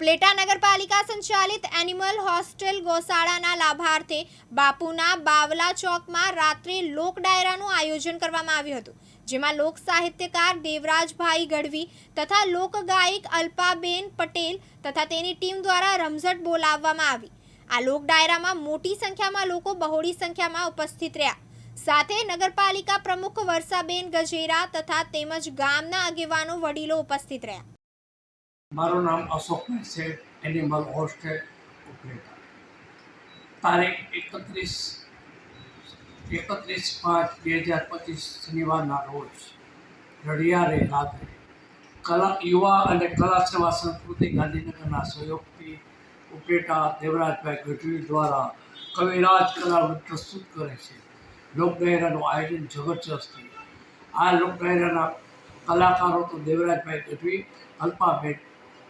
પ્લેટા નગરપાલિકા સંચાલિત animal hostel ગોશાળાના લાભાર્થે બાપુના બાવલા ચોકમાં રાત્રે લોક ડાયરાનું આયોજન કરવામાં આવ્યું હતું, જેમાં લોક સાહિત્યકાર દેવરાજભાઈ ગઢવી તથા લોકગાયક અલ્પાબેન પટેલ તથા તેની ટીમ દ્વારા રમઝટ બોલાવવામાં આવી. આ લોક ડાયરામાં મોટી સંખ્યામાં લોકો બહોળી સંખ્યામાં ઉપસ્થિત રહ્યા. સાથે નગરપાલિકા પ્રમુખ વર્ષાબેન ગજેરા તથા તેમજ ગામના આગેવાનો વડીલો ઉપસ્થિત રહ્યા. મારું નામ અશોકભાઈ છે એનિમલ હોસ્ટેલ ઉપલેટા તારીખ એકત્રીસ એકત્રીસ પાંચ બે હજાર પચીસ શનિવારના રોજ રડિયારે રાત્રે, કલા યુવા અને કલા સેવા સંસ્કૃતિ ગાંધીનગરના સહયોગથી ઉપરેટા દેવરાજભાઈ ગઢવી દ્વારા કવિરાજ કલાવૃત્ત પ્રસ્તુત કરે છે. લોકડાયરાનું આયોજન જબરજસ્ત આ લોકડાયરાના કલાકારો તો દેવરાજભાઈ ગઢવી, અલ્પાબેન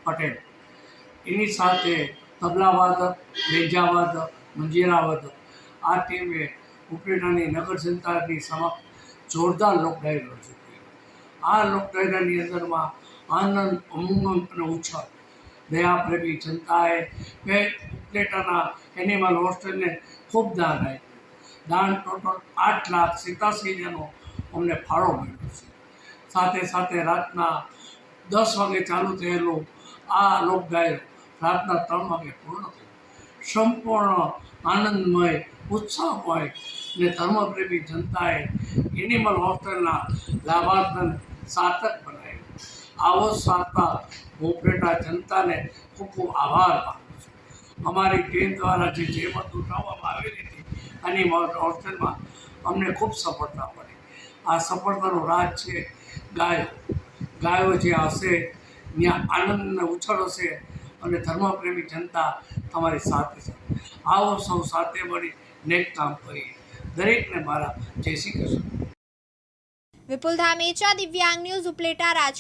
પટેલ. એની સાથે તબલાવાદક બેજાવાદક મંજીરાવાદક આ ટીમે ઉપલેટાની નગર જનતાની સમક્ષ જોરદાર લોકડાયરો રજૂ કર્યો આ લોકડાયરાની અંદરમાં આનંદ ઉમંગ અને ઉછળ. દયાપ્રેમી જનતાએ બે ઉપલેટાના એનિમલ હોસ્ટેલને ખૂબ દાન આપ્યું. દાન ટોટલ આઠ લાખ સિત્યાસી હજારનો અમને ફાળો મળ્યો છે. સાથે સાથે રાતના દસ વાગે ચાલુ થયેલું આ લોકગાયન રાતના ત્રણ વાગે પૂર્ણ થયું. સંપૂર્ણ આનંદમય, ઉત્સાહમય ને ધર્મપ્રેમી જનતાએ એનિમલ હોસ્ટેલના લાભાર્થને સાર્થક બનાવ્યું. આવો સાર્થક મોપરેટા જનતાને ખૂબ ખૂબ આભાર માનું છું. અમારી ટીમ દ્વારા જે જેમત ઉઠાવવામાં આવેલી હતી એનિમલ હોસ્ટેલમાં અમને ખૂબ સફળતા મળી. આ સફળતાનું રાજ છે ગાયો. ગાયો જે હશે ત્યાં આનંદ ઉછળો છે અને ધર્મપ્રેમી જનતા તમારી સાથે છે. આવો સૌ સાથે મળી નેક કામ કરીએ. દરેકને મારા જય શ્રી કૃષ્ણ. વિપુલ ધામેચા દિવ્યાંગ ન્યૂઝ ઉપલેટા રાજ